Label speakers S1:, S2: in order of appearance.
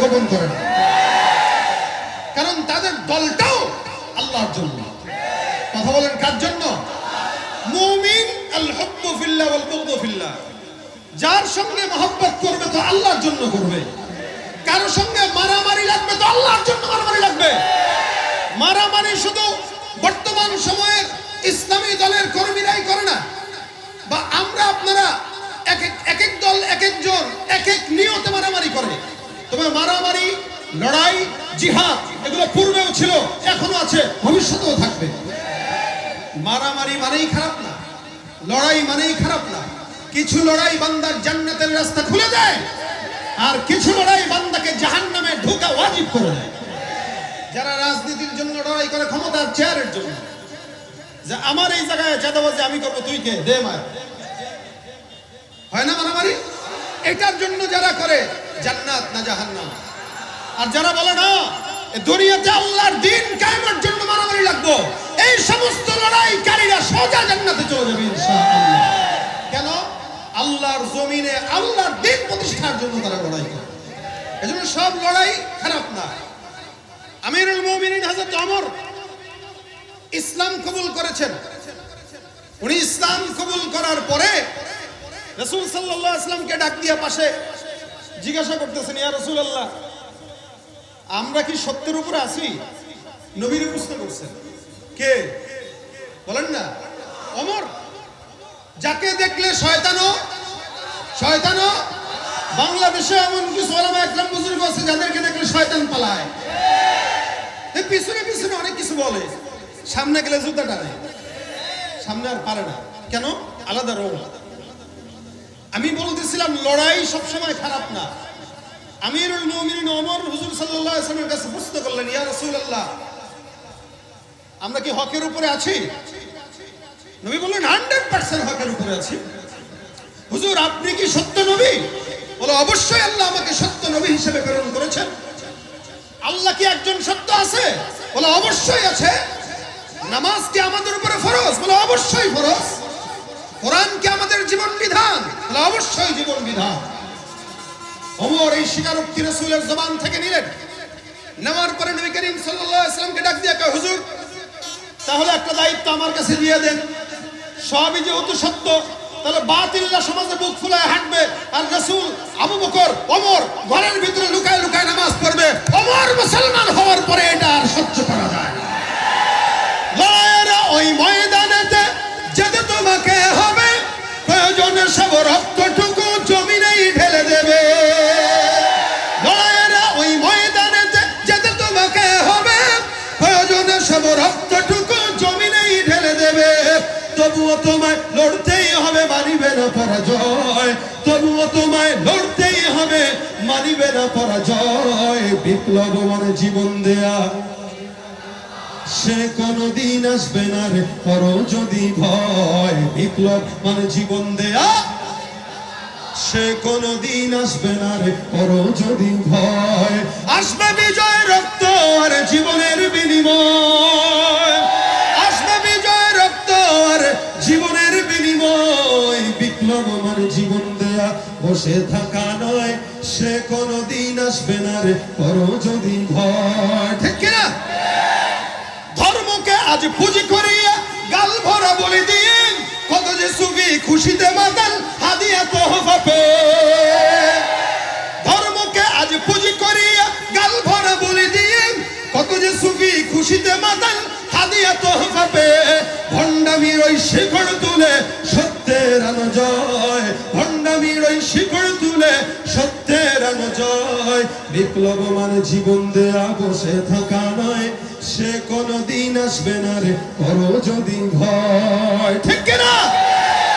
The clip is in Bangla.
S1: গোপন করে না। কারণ তাদের দলটাও আল্লাহর জন্য। কথা বলেন কার জন্য? যার সঙ্গে মহব্বত করবে তো আল্লাহর জন্য করবে। কারও সঙ্গে মারামারি লাগবে তো আল্লাহর জন্য মারামারি লাগবে। মারামারি শুধু বর্তমান সময়ের ইসলামী দলের কর্মীরাই করে না। বা আমরা আপনারা এক এক এক এক দল, এক একজন এক এক নিয়তে মারামারি করে। তবে মারামারি, লড়াই, জিহাদ এগুলো পূর্বেও ছিল, এখনও আছে, ভবিষ্যতেও থাকবে। মারামারি মানেই খারাপ না, লড়াই মানেই খারাপ না। কিছু লড়াই বান্দার জান্নাতের রাস্তা খুলে দেয়, আর কিছু লড়াই বান্দাকে জাহান্নামে ঢোকা ওয়াজিব করে দেয়। যারা রাজনীতির জন্য লড়াই করে ক্ষমতার চেয়ারের জন্য, যে আমার এই জায়গায় চাঁদাবাজি আমি করব, তুই কে? দে মায় হয় না মারামারি? এটার জন্য যারা করে জান্নাত না জাহান্নাম? আর যারা বলে না দুনিয়াতে আল্লাহর দিন কায়েমের জন্য মারামারি লাগবো, এই সমস্ত লড়াইকারীরা সোজা জান্নাতে চলে যাবে ইনশাআল্লাহ। কেন? আল্লাহর জমিনে আল্লাহর দিন প্রতিষ্ঠার জন্য তারা লড়াই করে। এজন্য সব লড়াই খারাপ না। আমিরুল মুমিনিন হযরত ওমর ইসলাম কবুল করেছেন। উনি ইসলাম কবুল করার পরে রসুল সাল্লাল্লাহু আলাইহি ইসলামকে ডাক দিয়া পাশে জিজ্ঞাসা করতেছেন, ইয়া রাসূলুল্লাহ, আমরা কি সত্যের উপরে আছি? নবীর প্রশ্ন করছেন, কে? বলেন না, অমর, যাকে দেখলে শয়তানও শয়তানও, বাংলাদেশে এমন কিছু ওলামা একরাম বুজুর্গ আছে যাদেরকে দেখলে শয়তান পালায়। পিছনে পিছনে অনেক কিছু বলে, সামনে গেলে জুতা টানে সামনে আর পারে না। কেন? আলাদা রোগ আমি বলতেছিলাম, লড়াই সবসময় খারাপ না। আমিরুল মুমিনিন ওমর হুজুর ওয়াসাল্লামের কাছে প্রশ্ন করলেন, ইয়া রাসূলুল্লাহ, আমরা কি হকের উপরে আছি? নবী বললেন 100% হকের উপরে আছি। হুজুর, আপনি কি সত্য নবী? বলে, অবশ্যই আল্লাহ আমাকে সত্য নবী হিসেবে প্রেরণ করেছেন। আল্লাহ কি একজন সত্য আছে? বলে, অবশ্যই আছে। নামাজ কি আমাদের উপরে ফরজ? বলে, অবশ্যই ফরজ। কোরআন কি আমাদের জীবন বিধান অবশ্যই জীবন বিধান। ওমর এই স্বীকারোক্তি রাসূলের জবান থেকে নিলেন। নেওয়ার পরে নবী করিম সাল্লাল্লাহু আলাইহি ডাক দিয়ে কয়, হুজুর, তাহলে একটা দায়িত্ব আমার কাছে দিয়ে দেন। সবই যেহেতু সত্য, তাহলে বাতিল্লা সমাজে বুক ফুলায় হাঁটবে। আর রাসূল আবু বকর, ওমর ঘরের ভিতরে সব রক্তটুকু জমিনেই ঢেলে দেবে। তবুও তোমায় লড়তেই হবে মানিবে না পরাজয়। তবুও তোমায় লড়তেই হবে মানিবে না পরাজয়। বিপ্লব মানে জীবন দেয়া। সে কোনদিন আসবে না রে করো যদি ভয়। বিপ্লব মানে জীবন দেয়া। সে কোনদিন আসবে না রে করো যদি ভয়। আসবে বিজয় রক্ত আর জীবনের বিনিময়। আসবে বিজয় রক্ত আর জীবনের বিনিময়। বিপ্লব মানে জীবন দেয়া বসে থাকা নয়, সে কোনদিন আসবে না রে, করো যদি ভয়। ঠিক কিনা? ধর্মকে আজ পুঁজি করিয়া গাল ভরা বলে দিন কত যে সুফি খুশিতে মাতাল ওই শিখর তুলে সত্যের আনো জয়। ভণ্ডামির ওই শিখর তুলে সত্যের আনো জয়। বিপ্লব মানে জীবন দেয়া বসে থাকা নয়, সে কোনদিন আসবে না রে করো যদি ভয়। ঠিক না